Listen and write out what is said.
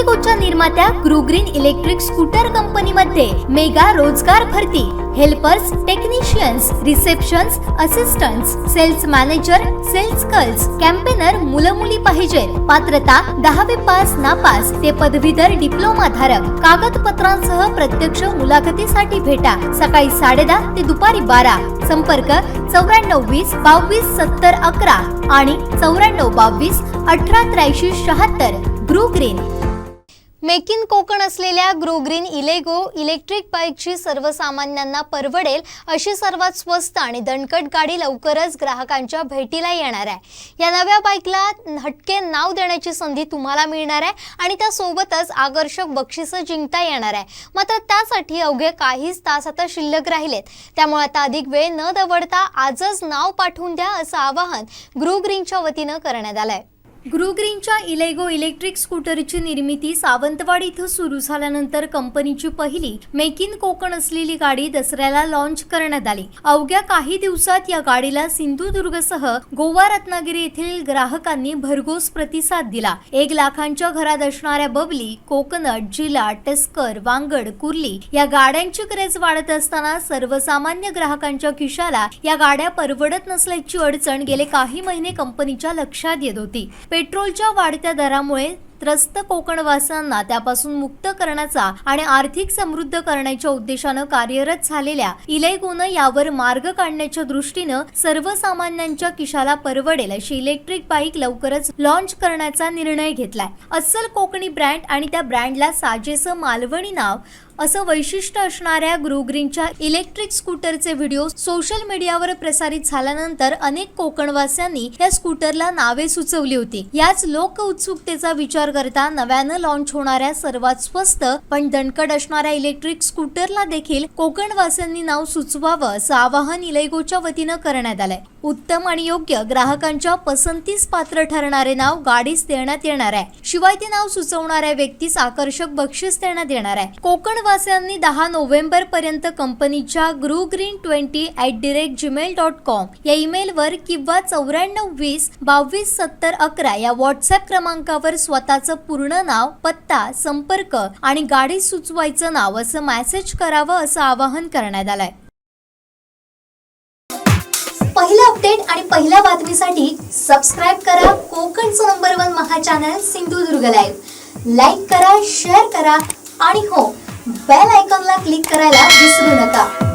इलेगोच्या निर्मात्या ग्रुग्रीन electric scooter कंपनीमध्ये mega रोजगार भरती. Helpers technicians receptions assistants sales manager sales girls campaigner मुलं मुली पाहिजे. पात्रता दहावी पास नापास ते पदवीधर डिप्लोमा धारक कागदपत्रांसह प्रत्यक्ष मुलाखतीसाठी भेटा. सकाळी साडेदहा ते दुपारी बारा. संपर्क चौऱ्याण्णव वीस बावीस सत्तर अकरा आणि चौऱ्याण्णव बावीस अठरा त्र्याऐंशी शहात्तर. Grow green make in Konkan असलेल्या ग्रोग्रीन इलेगो इलेक्ट्रिक बाईकची सर्वसामान्यांना परवडेल अशी सर्वात स्वस्त आणि दणकट गाडी लवकरच ग्राहकांच्या भेटीला येणार आहे. या नव्या बाईकला हटके नाव देण्याची संधी तुम्हाला मिळणार आहे आणि त्यासोबतच आकर्षक बक्षिसं जिंकता येणार आहे. मात्र त्यासाठी अवघे काहीच तास आता शिल्लक राहिलेत. त्यामुळे आता अधिक वेळ न दवडता आजच नाव पाठवून द्या असं आवाहन ग्रोग्रीनच्या वतीनं करण्यात आलं आहे ग्रुग्रीनच्या इलेगो इलेक्ट्रिक स्कूटरची निर्मिती सावंतवाडी इथं सुरू झाल्यानंतर कंपनीची पहिली मेक इन कोकण असलेली गाडी दसऱ्याला लॉन्च करण्यात आली. अवघ्या काही दिवसात या गाडीला सिंधुदुर्गसह गोवा रत्नागिरी येथील ग्राहकांनी भरघोस प्रतिसाद दिला. एक लाखांच्या घरात असणाऱ्या बबली कोकनट जिला टेस्कर वांगड कुर्ली या गाड्यांची क्रेज वाढत असताना सर्वसामान्य ग्राहकांच्या खिशाला या गाड्या परवडत नसल्याची अडचण गेले काही महिने कंपनीच्या लक्षात येत होती. पेट्रोलच्या वाढत्या दरामुळे त्रस्त कोकणवासियांना त्यापासून मुक्त करण्याचा आणि आर्थिक समृद्ध करण्याच्या उद्देशानं कार्यरत झालेल्या इलेगोनं यावर मार्ग काढण्याच्या दृष्टीनं सर्वसामान्यांच्या किशाला परवडेल अशी इलेक्ट्रिक बाईक लवकरच लॉन्च करण्याचा निर्णय घेतलाय. अस्सल कोकणी ब्रँड आणि त्या ब्रँडला साजेसं मालवणी नाव असं वैशिष्ट्य असणाऱ्या ग्रुग्रीनच्या इलेक्ट्रिक स्कूटरचे व्हिडिओ सोशल मीडियावर प्रसारित झाल्यानंतर अनेक कोकणवासियांनी या स्कूटरला नावे सुचवली होती. याच लोक उत्सुकतेचा विचार करता नव्यानं लॉन्च होणाऱ्या सर्वात स्वस्त पण दणकट असणाऱ्या इलेक्ट्रिक स्कूटरला देखील कोकणवासियांनी नाव सुचवावं असं आवाहन इलेगोच्या वतीनं करण्यात आलंय. उत्तम आणि योग्य ग्राहकांच्या पसंतीस पात्र ठरणारे नाव गाडीस देण्यात येणार आहे. शिवाय ते नाव सुचवणाऱ्या व्यक्तीस आकर्षक बक्षीस देण्यात येणार आहे. कोकणवासियांनी दहा नोव्हेंबर पर्यंत कंपनीच्या ग्रू green twenty at direct Gmail dot com या ईमेलवर किंवा चौऱ्याण्णव वीस बावीस सत्तर अकरा या व्हॉट्सअप क्रमांकावर स्वतःचं पूर्ण नाव पत्ता संपर्क आणि गाडी सुचवायचं नाव असं मेसेज करावं असं आवाहन करण्यात आलंय. पहिलं अपडेट आणि पहिल्या बातमीसाठी सबस्क्राईब करा कोकणचं नंबर वन महा चॅनल सिंधुदुर्ग लाईव्ह लाईक करा शेअर करा आणि हो बेल आयकॉनला क्लिक करायला विसरू नका.